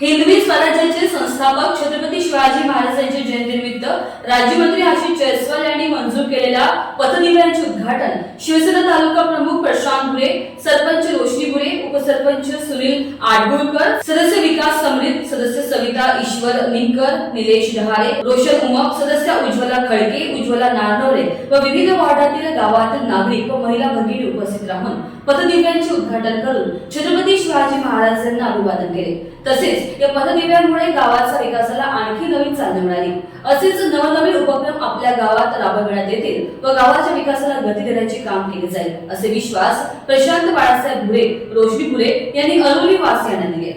हिंदवी स्वराज्याचे संस्थापक छत्रपती शिवाजी महाराजांच्या जयंतीनिमित्त राज्यमंत्री आशिष जयस्वाल यांनी मंजूर केलेल्या पथदिव्यांचे उद्घाटन शिवसेना तालुका प्रमुख प्रशांत भुरे सरपंच रोशनी भुरे उपसरपंच सुनील आडगुळकर सदस्य विकास समृद्ध सदस्य सविता ईश्वर निमकर निलेश डहारे रोशन उमप सदस्य उज्ज्वला खळके उज्ज्वला नारनवरे व विविध वार्डातील गावातील नागरिक व महिला भगिनी उपस्थित राहून पथदिव्यांचे उद्घाटन करून छत्रपती शिवाजी महाराजांना अभिवादन केले. तसेच या पथदिव्यांमुळे गावाचा विकासाला आणखी नवीन चालना मिळाली. असेच नवनवीन उपक्रम आपल्या गावात राबविण्यात येतील व गावाच्या विकासाला गती देण्याचे काम केले जाईल असे विश्वास प्रशांत बाळासाहेब भुरे रोशनी भुरे यांनी अरोली वासियांना दिले.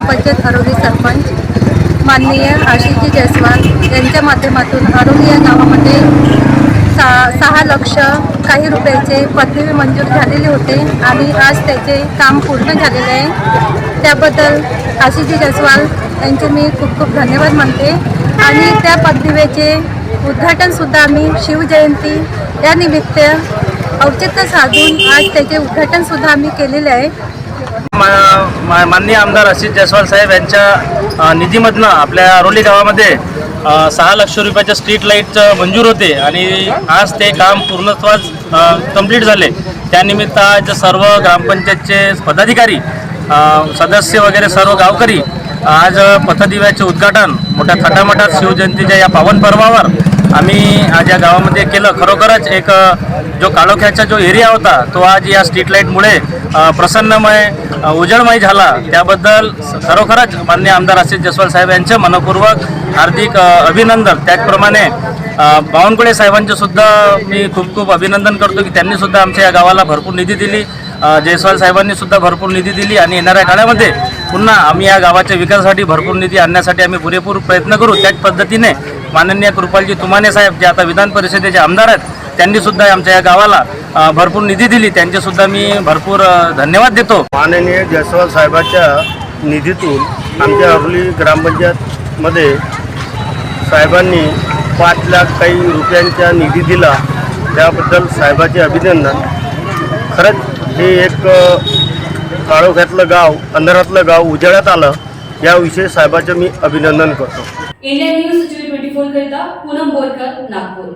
पंचायत अरोली सरपंच माननीय आशिषजी जयस्वाल यांच्या माध्यमातून आरोग्य या गावामध्ये सा सहा लक्ष काही रुपयाचे पदवी मंजूर झालेले होते आणि आज त्याचे काम पूर्ण झालेले आहे. त्याबद्दल आशिषजी जयस्वाल यांचे मी खूप खूप धन्यवाद मानते. आणि त्या पदवीचे उद्घाटनसुद्धा आम्ही शिवजयंती या निमित्त औचित्य साधून आज त्याचे उद्घाटनसुद्धा आम्ही केलेले आहे. माननीय आमदार असित जयस्वाल साहेब यांच्या निधीमधनं आपल्या अरोली गावामध्ये सहा लक्ष रुपयाच्या स्ट्रीट लाइट मंजूर होते आणि आज ते काम पूर्णत्वास कंप्लीट झाले. त्यानिमित्त आज सर्व ग्रामपंचायतचे पदाधिकारी सदस्य वगैरे सर्व गावकरी आज पथदिव्याचे उद्घाटन मोठ्या थाटामाटात शिवजयंतीच्या या पावन पर्वावर आम्ही आज या गावामध्ये केलं. खरोखरच एक जो काळोख्याचा जो एरिया होता तो आज या स्ट्रीट लाईटमुळे प्रसन्नमय उजळमय झाला. त्याबद्दल स- खरोखरच मान्य आमदार आशिष जयस्वाल साहेब यांचे मनपूर्वक हार्दिक अभिनंदन. त्याचप्रमाणे बावनकुळे साहेबांचे सुद्धा मी खूप खूप अभिनंदन करतो की त्यांनी सुद्धा आमच्या या गावाला भरपूर निधी दिली. जयस्वाल साहेबांनी सुद्धा भरपूर निधी दिली आणि येणाऱ्या काळामध्ये पुन्हा आम्ही या गावाच्या विकासासाठी भरपूर निधी आणण्यासाठी आम्ही पुरेपूर प्रयत्न करू. त्याच पद्धतीने माननीय कृपालजी तुमाने साहेब जे आता विधान परिषदेचे आमदार आहेत त्यांनी सुद्धा आमच्या या गावाला भरपूर निधी दिली. त्यांचे सुद्धा मी भरपूर धन्यवाद देतो. माननीय जयस्वाल साहेबाच्या निधीतून आमच्या अरुली ग्रामपंचायतमध्ये साहेबांनी पाच लाख काही रुपयांचा निधी दिला. त्याबद्दल साहेबाचे अभिनंदन. खरंच हे एक काळोख्यातलं गाव अंधारातलं गाव उजाळ्यात आलं याविषयी साहेबाचं मी अभिनंदन करतो. इंडिया न्यूज ट्वेंटी फोर करिता पूनम बोरकर नागपूर.